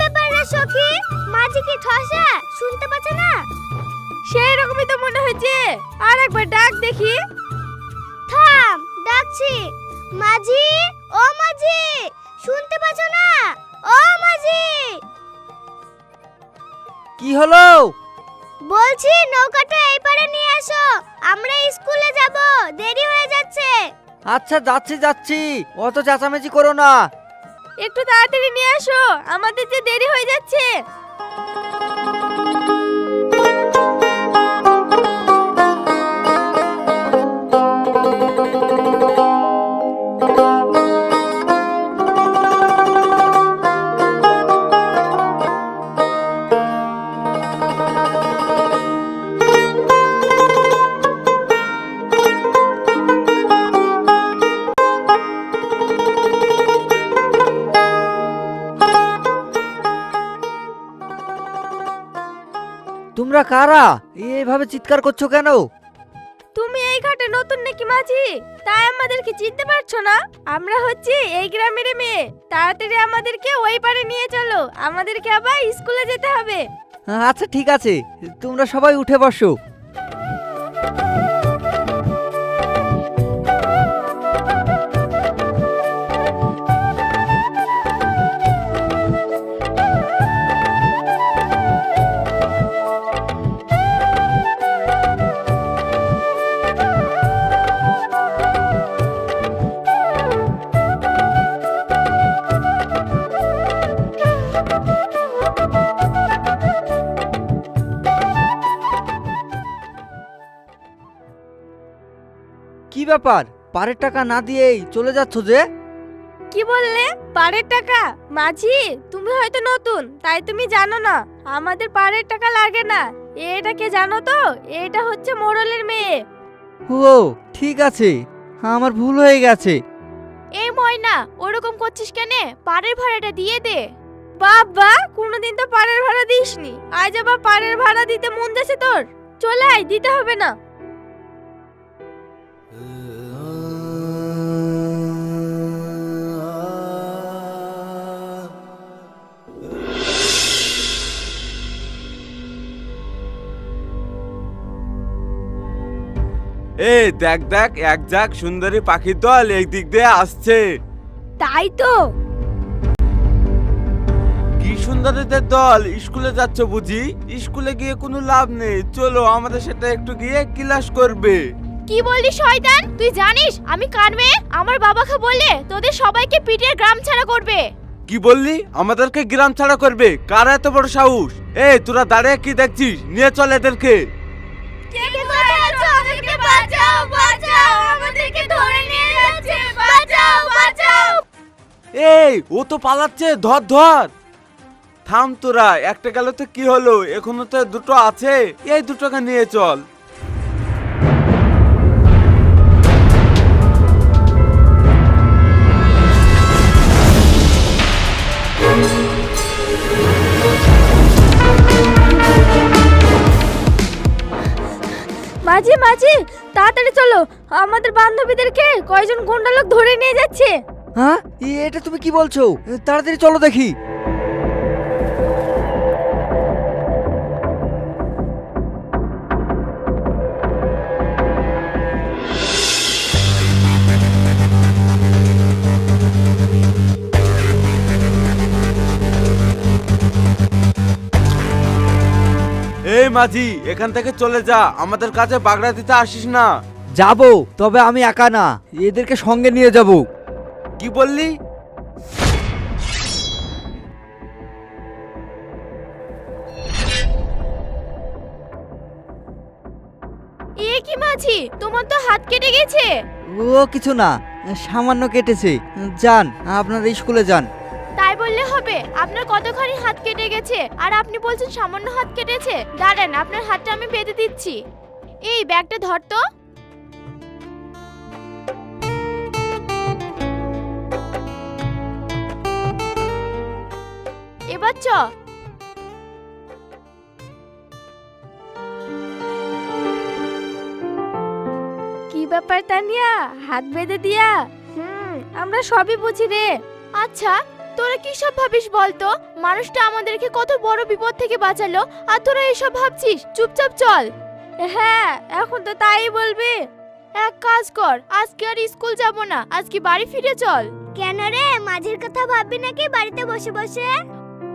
ব্যাপার রে সখী? মাঝি কি ঠসা? শুনতে পাচ্ছে না? সেই রকমই তো মনে হচ্ছে। আর একবার ডাক দেখি। থাম ডাকছি। মাঝি ও মাঝি শুনতে পাচ্ছ না? ও মাঝি। কি হলো? বলছি নৌকাটা এই পারে নিয়ে এসো আমরা স্কুলে যাব। দেরি হয়ে যাচ্ছে। আচ্ছা যাচ্ছি যাচ্ছি। অত চেঁচামেচি করো না। একটু তাড়াতাড়ি নিয়ে আসো। আমাদের যে দেরি হয়ে যাচ্ছে। কারা? এইভাবে চিৎকার করছ কেন? তুমি এই ঘাটে নতুন নাকি মাঝি? তাই আমাদেরকে চিনতে পারছ না? আমরা হচ্ছি এই গ্রামের মেয়ে। তাড়াতাড়ি আমাদেরকে ওই পারে নিয়ে চলো। আমাদেরকে আবার স্কুলে যেতে হবে। আচ্ছা ঠিক আছে। তোমরা সবাই উঠে বসো। ব্যাপার? পারের টাকা না দিয়েই চলে যাচ্ছ যে? কি বললে? পাড়ের টাকা? মাঝি তুমি হয়তো নতুন তাই তুমি জানো না। আমাদের পাড়ের টাকা লাগে না। এটাকে জানো তো? এটা হচ্ছে মোড়লের মেয়ে। ও ঠিক আছে। আমার ভুল হয়ে গেছে। এই ময়না ওরকম করছিস কেন? পাড়ের ভাড়াটা দিয়ে দে। বাবা কোনোদিন তো পাড়ের ভাড়া দিসনি। আজ আবার পাড়ের ভাড়া দিতে মন যাচ্ছে তোর। চলে আয় দিতে হবে না। এই দেখ দেখ এক যাক সুন্দরী পাখির দল এই দিক দিয়ে আসছে। তাই তো। কি সুন্দরীদের দল? স্কুলে যাচ্ছ বুঝি? স্কুলে গিয়ে কোনো লাভ নেই। চলো আমাদের সাথে একটু গিয়ে ক্লাস করবে। কি বললি শয়তান? তুই জানিস আমি কার মেয়ে আমার বাবাকে বলে তোদের সবাইকে পিটিয়ে গ্রাম ছাড়া করবে। কি বললি? আমাদেরকে গ্রাম ছাড়া করবে? কার এত বড় সাহস? এই তোরা দাঁড়িয়ে কি দেখছিস? নিয়ে চল এদেরকে কে কোথায় আছো আমাদেরকে বাঁচাও বাঁচাও, আমাদেরকে ধরে নিয়ে যাচ্ছে, বাঁচাও বাঁচাও। এই, ও তো পালাচ্ছে, ধর ধর। থাম তোরা, একটা গেল তো কি হলো? এখনও তো দুটো আছে। এই দুটোকে নিয়ে চল। মাঝি মাঝি। তাড়াতাড়ি চলো। আমাদের বান্ধবীদেরকে কয়জন গুন্ডা লোক ধরে নিয়ে যাচ্ছে। হ্যাঁ? এটা তুমি কি বলছো? তাড়াতাড়ি চলো দেখি। মাঝি এখান থেকে চলে যা আমাদের কাছে বাগড়া দিতে আসিস না। যাব তবে আমি একা না এদেরকে সঙ্গে নিয়ে যাব। কি বললি? এ কি মাঝি তোমার তো হাত কেটে গেছে? ও কিছু না সামান্য কেটেছে। যান আপনারা স্কুলে যান। তাই বললে হবে। আপনার কতখানি হাত কেটে গেছে? আর আপনি বলছেন সামান্য হাত কেটেছে? দাঁড়ান আপনার হাতটা আমি বেঁধে দিচ্ছি। এই ব্যাগটা ধর তো। এবার চ। কি ব্যাপার তানিয়া? হাত বেঁধে দিয়া? হুম। আমরা সবই বুঝি রে। আচ্ছা। তোরা কি সব ভাবিস বলতো? মানুষটা আমাদেরকে কত বড় বিপদ থেকে বাঁচালো আর তোরা এসব ভাবছিস? চুপচাপ চল। হ্যাঁ এখন তো তাই বলবি। এক কাজ কর আজকে আর স্কুল যাব না আজকে বাড়ি ফিরে চল। কেন রে? মাঝির কথা ভাববি নাকি বাড়িতে বসে বসে?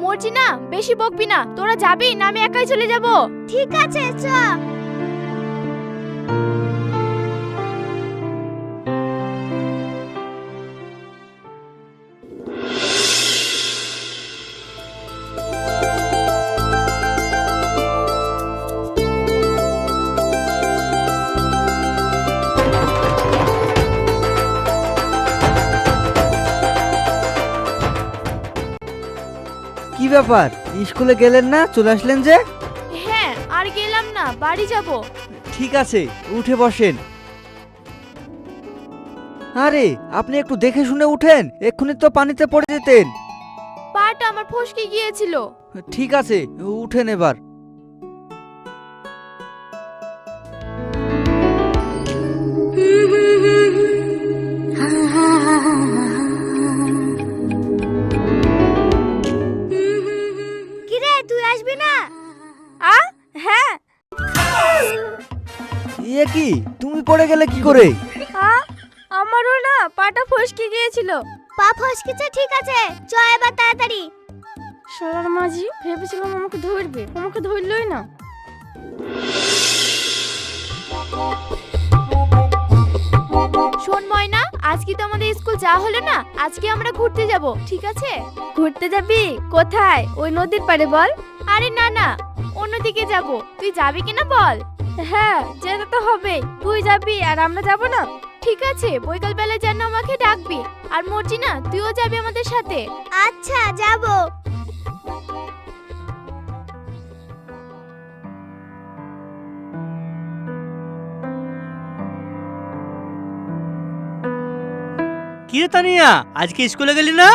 মরজি না বেশি বকবি না তোরা যাবি না আমি একাই চলে যাব। ঠিক আছে চ। ব্যাপার? স্কুলে গেলেন না? চলে আসলেন যে? হ্যাঁ আর গেলাম না বাড়ি যাব। ঠিক আছে উঠে বসেন। আরে আপনি একটু দেখে শুনে উঠেন এক্ষুনি তো পানিতে পড়ে যেতেন। পাটা আমার ফসকে গিয়েছিল। ঠিক আছে উঠেন এবার। পড়ে গেলে কি করে? আমারও না পাটা ফসকে গিয়েছিল। পা ফসকেছে ঠিক আছে চ এবার তাড়াতাড়ি। শালার মাঝি ভেবেছিলাম আমাকে ধরবে আমাকে ধরলই না। শোন ময়না আজকে তো আমাদের স্কুল যাওয়া হলো না আজকে আমরা ঘুরতে যাব ঠিক আছে? ঘুরতে যাবি? কোথায়? ওই নদীর পাড়ে বল। আরে না না অন্যদিকে যাব। তুই যাবি কিনা বল? হ্যাঁ যেতে তো হবে তুই যাবি আর আমরা যাব না? ঠিক আছে বৈকাল বেলা যেন আমাকে ডাকবি। আর মর্জিনা তুইও যাবি আমাদের সাথে। আচ্ছা যাব। কি রে তানিয়া? আজকে স্কুলে গেলি না?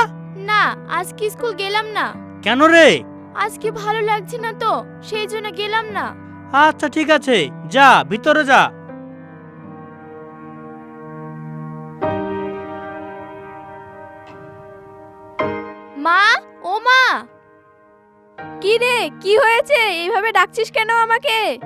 না আজকে স্কুল গেলাম না। কেন রে? আজকে ভালো লাগছে না তো সেই জন্য গেলাম না। আচ্ছা ঠিক আছে। যা ভিতরে যা। মা ও মা। কি রে কি হয়েছে? এইভাবে ডাকছিস কেন আমাকে?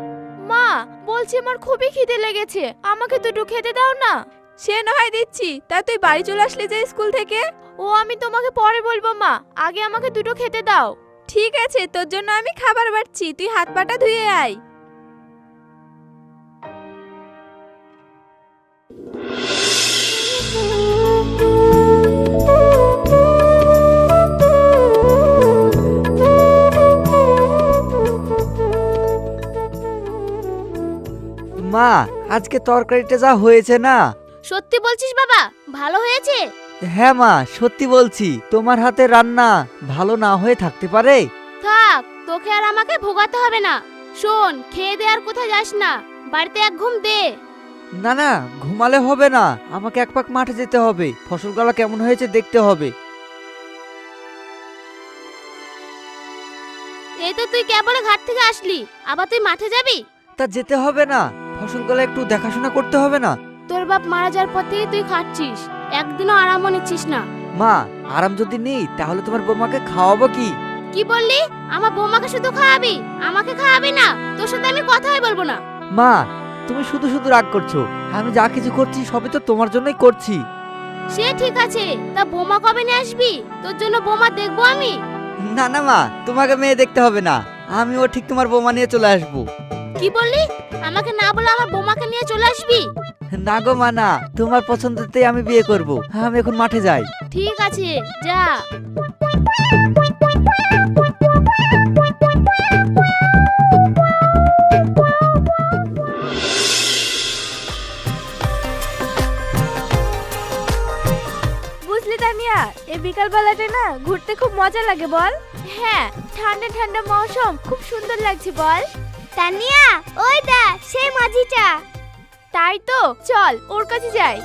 মা বলছি আমার খুবই খিদে লেগেছে। আমাকে দুটো খেতে দাও না। সে না হয় দিচ্ছি। তা তুই বাড়ি চলে আসলি যে স্কুল থেকে? ও আমি তোমাকে পরে বলব মা। আগে আমাকে দুটো খেতে দাও। ঠিক আছে তোর জন্য আমি খাবার বাড়ছি। তুই হাত পাটা ধুয়ে আয়। আজকে তরকারিটা যা হয়েছে না। সত্যি বলছিস বাবা? ভালো হয়েছে? হ্যাঁ মা সত্যি বলছি। তোমার হাতে রান্না ভালো না হয়ে থাকতে পারে? থাক তোকে আর আমাকে ভোগাতে হবে না। শোন খেয়ে দে আর কোথায় যাস না। বাড়িতে এক ঘুম দে। না না ঘুমালে হবে না। আমাকে এক পাক মাঠে যেতে হবে। ফসলগুলো কেমন হয়েছে দেখতে হবে। এই তো তুই কেবল ঘাট থেকে আসলি। আবার তুই মাঠে যাবি? তা যেতে হবে না। ফসলগুলো একটু দেখাশোনা করতে হবে না? তোর বাপ মারা যাওয়ার পর থেকে তুই খাচ্ছিস একদিনও আরামও নিচ্ছিস না। মা আরাম যদি নেই তাহলে তোমার বৌমাকে খাওয়াবো কি? কি বললি? আমার বৌমাকে শুধু খাওয়াবি? আমাকে খাওয়াবি না? তোর সাথে আমি কথাই বলব না। মা তুমি শুধু শুধু রাগ করছ। আমি যা কিছু করছি সবই তো তোমার জন্যই করছি। সে ঠিক আছে। তা বোমা কবে নিয়ে আসবি? তোর জন্য বোমা দেখব আমি। না না মা তোমাকে মেয়ে দেখতে হবে না। আমিও ঠিক তোমার বৌমা নিয়ে চলে আসব। কি বললি? আমাকে না বলে আমার বোমাকে নিয়ে চলে আসবি? না গো মা না তোমার পছন্দতেই আমি বিয়ে করব। আমি এখন মাঠে যাই। ঠিক আছে যা। বুঝলি তানিয়া এই বিকাল বেলাতে না ঘুরতে খুব মজা লাগে বল। হ্যাঁ ঠান্ডা ঠান্ডা মৌসুম খুব সুন্দর লাগছে বল। তানিয়া ওই দা সেই মাঝিটা। তাই তো চল ওর কাছে যাই।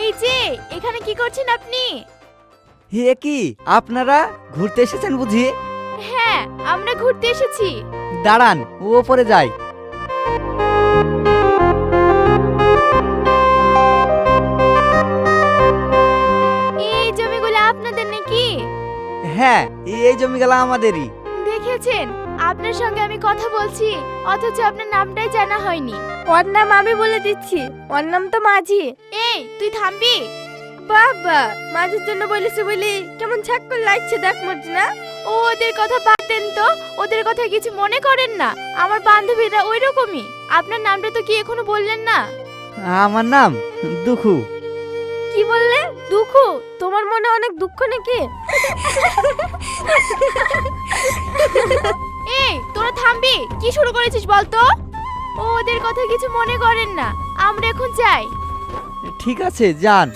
এই যে এখানে কি করছেন আপনি? হে কি আপনারা ঘুরতে এসেছেন বুঝি? হ্যাঁ আমরা ঘুরতে এসেছি। দাঁড়ান ও ওপরে যাই। হ্যাঁ এই জমি জমিগুলো আমাদেরই। দেখেছেন? আপনার সঙ্গে আমি কথা বলছি অথচ আপনার নামটাই জানা হয়নি। ওর নাম আমি বলে দিচ্ছি ওর নাম তো মাঝি। এই তুই থামবি? বাবা মাঝির জন্য বলেছি বলি কেমন ছাক্কর লাগছে দেখ না ও ওদের কথা দেন তো ওদের কথা কিছু মনে করেন না। আমার বান্ধবীরা ওই রকমই আপনার নামটা তো কি এখনও বললেন না? আমার নাম দুখু। কি বললে? দুঃখ? তোমার মনে অনেক দুঃখ নাকি? এই তোরা থামবি। কি শুরু করেছিস বলতো? ও ওদের কথা কিছু মনে করেন না। আমরা এখন যাই। ঠিক আছে যান।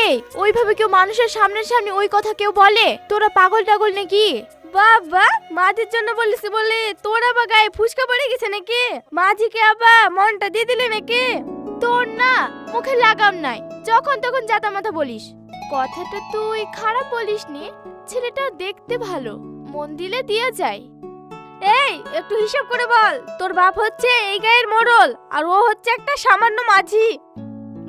এই ওইভাবে কেউ মানুষের সামনের সামনে ওই কথা কেউ বলে? তোরা পাগল টাগল নাকি? বাবা, মাঝির জন্য বলিস বলে তোরা বা গায়ে ফুসকা পড়ে গেছে নাকি? মাঝিকে আবার মনটা দিয়ে দিলে নাকি? তোর না মুখে লাগাম নাই, যখন তখন জাতা মাথা বলিস। কথাটা তুই খারাপ বলিস নি ছেলেটা দেখতে ভালো, মন দিলে দিয়ে যায়। এই, একটু হিসাব করে বল, তোর বাপ হচ্ছে এই গায়ের মোড়ল, আর ও হচ্ছে একটা সামান্য মাঝি।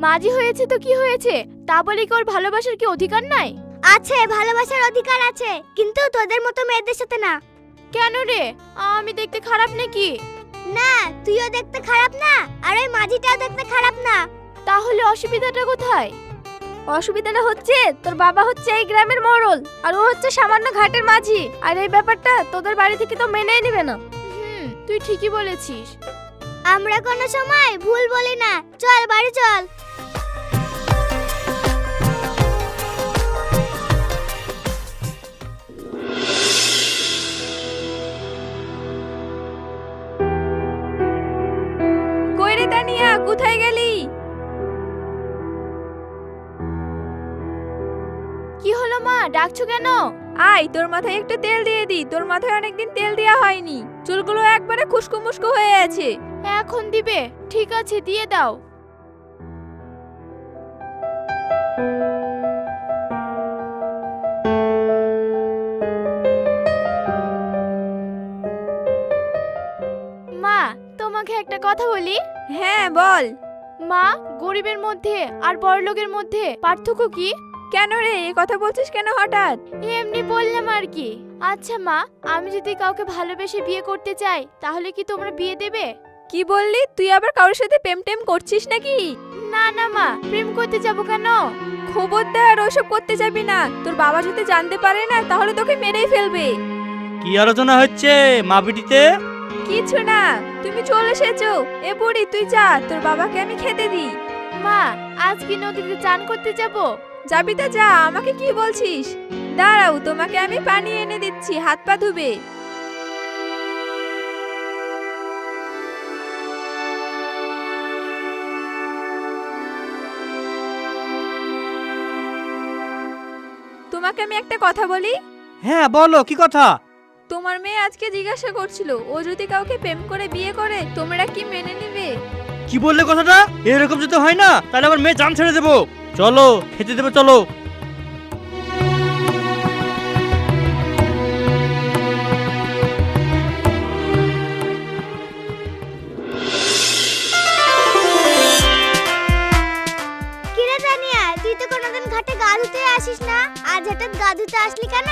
মাঝি হয়েছে তো কি হয়েছে, তা বলে কি ওর ভালোবাসার কি অধিকার নাই? আছে ভালোবাসার অধিকার আছে কিন্তু তোদের মতো মেয়েদের সাথে না। কেন রে? আমি দেখতে খারাপ নাকি? না তুইও দেখতে খারাপ না আর ওই মাঝিটাও দেখতে খারাপ না। তাহলে অসুবিধাটা কোথায়? অসুবিধাটা হচ্ছে তোর বাবা হচ্ছে এই গ্রামের মোড়ল আর ও হচ্ছে সামান্য ঘাটের মাঝি আর এই ব্যাপারটা তোদের বাড়ি থেকে তো মেনেই নেবে না। হুম। তুই ঠিকই বলেছিস। আমরা কোনো সময় ভুল বলি না চল বাড়ি চল। মা কেন? আয় তোর মাথায় একটু তেল দিয়ে দি তোর মাথায় অনেকদিন তেল দেওয়া হয়নি। চুলগুলো একবারে খুশকু মুশকু হয়ে আছে এখন দিবে। ঠিক আছে দিয়ে দাও। মা তোমাকে একটা কথা বলি? হ্যাঁ বল। মা গরিবের মধ্যে আর বড়লোকের মধ্যে পার্থক্য কি? কেন রে? এ কথা বলছিস কেন হঠাৎ? এমনি বললাম আর কি। আচ্ছা মা আমি যদি কাউকে ভালোবেসে বিয়ে করতে চাই তাহলে কি তোমরা বিয়ে দেবে? কি বললি? তুই আবার কারোর সাথে প্রেম টেম করছিস নাকি? না না মা প্রেম করতে যাব কেন? খবরদার ওসব করতে যাবি না। তোর বাবা যদি জানতে পারে না তাহলে তোকে মেরেই ফেলবে। কি আলোচনা হচ্ছে মা বিটিতে কিছু না তুমি চলে এসেছ। এ বুড়ি তুই যা তোর বাবাকে আমি খেতে দিই। মা আজ কি নদীতে চান করতে যাব? যাবি তো যা আমাকে কি বলছিস? দাঁড়াও তোমাকে আমি পানি এনে দিচ্ছি হাত পা ধুবে। তোমাকে আমি একটা কথা বলি? হ্যাঁ বলো কি কথা? তোমার মেয়ে আজকে জিজ্ঞাসা করছিল ও যদি কাউকে প্রেম করে বিয়ে করে তোমরা কি মেনে নেবে? কি বললে কথাটা? এরকম যদি হয় না তাহলে আমার মেয়ে জান ছেড়ে দেবো। চলো খেতে দেবে চলো। কিরে জানিয়া তুই তো কোনোদিন ঘাটে গা ধুতে আসিস না? আজ হঠাৎ গা ধুতে আসলি কেন?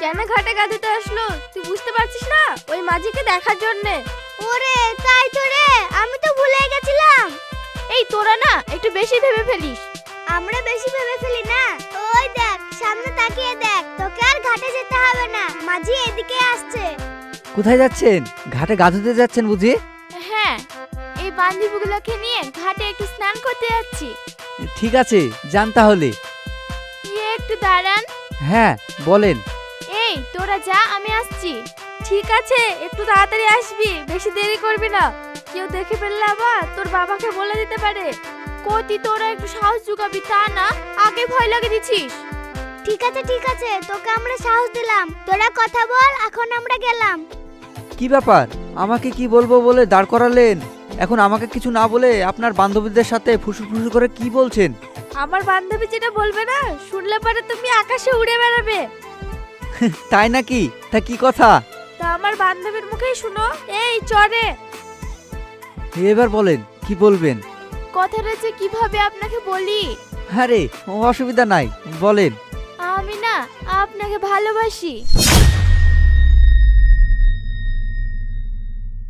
কেন ঘাটে গাধিতে আসলো? তুই বুঝতে পারছিস না? ওই মাঝিকে দেখার জন্যে। ওরে তাই তো রে আমি তো ভুলে গেছিলাম। এই তোরা না একটু বেশি ভেবে ফেলিস। আমরা বেশি ভেবে ফেলি না? ওই দেখ সামনে তাকিয়ে দেখ তোকে আর ঘাটে যেতে হবে না। মাঝি এদিকে আসছে। কোথায় যাচ্ছেন? ঘাটে গা ধুতে যাচ্ছেন বুঝি? হ্যাঁ এই বান্ধবীগুলোকে নিয়ে ঘাটে একটু স্নান করতে যাচ্ছি। ঠিক আছে যান তাহলে। ইয়ে একটু দাঁড়ান। হ্যাঁ বলেন। এই তোরা যা আমি আসছি। ঠিক আছে একটু তাড়াতাড়ি আসবি বেশি দেরি করবি না। কেউ দেখে ফেললে আবার তোর বাবাকে বলে দিতে পারে। কতি তোরা একটু সাহস জুগাবি তা না? আগে ভয় লাগে দিছিস ঠিক আছে ঠিক আছে তোকে আমরা সাহস দিলাম। তোরা কথা বল এখন আমরা গেলাম। কি ব্যাপার? আমাকে কি বলব বলে দাঁড় করালেন? এখন আমাকে কিছু না বলে আপনার বান্ধবীদের সাথে ফুসুর ফুসুর করে কি বলছেন? আমার বান্ধবী যেটা বলবে না শুনলে পরে তুমি আকাশে উড়ে বেড়াবে। তাই নাকি? তা কি কথা? তা আমার বান্ধবীর মুখেই শুনো। এই চরে। এবার বলেন কি বলবেন? কথাটা যে কীভাবে আপনাকে বলি? আরে অসুবিধা নাই বলেন। আমি না আপনাকে ভালোবাসি।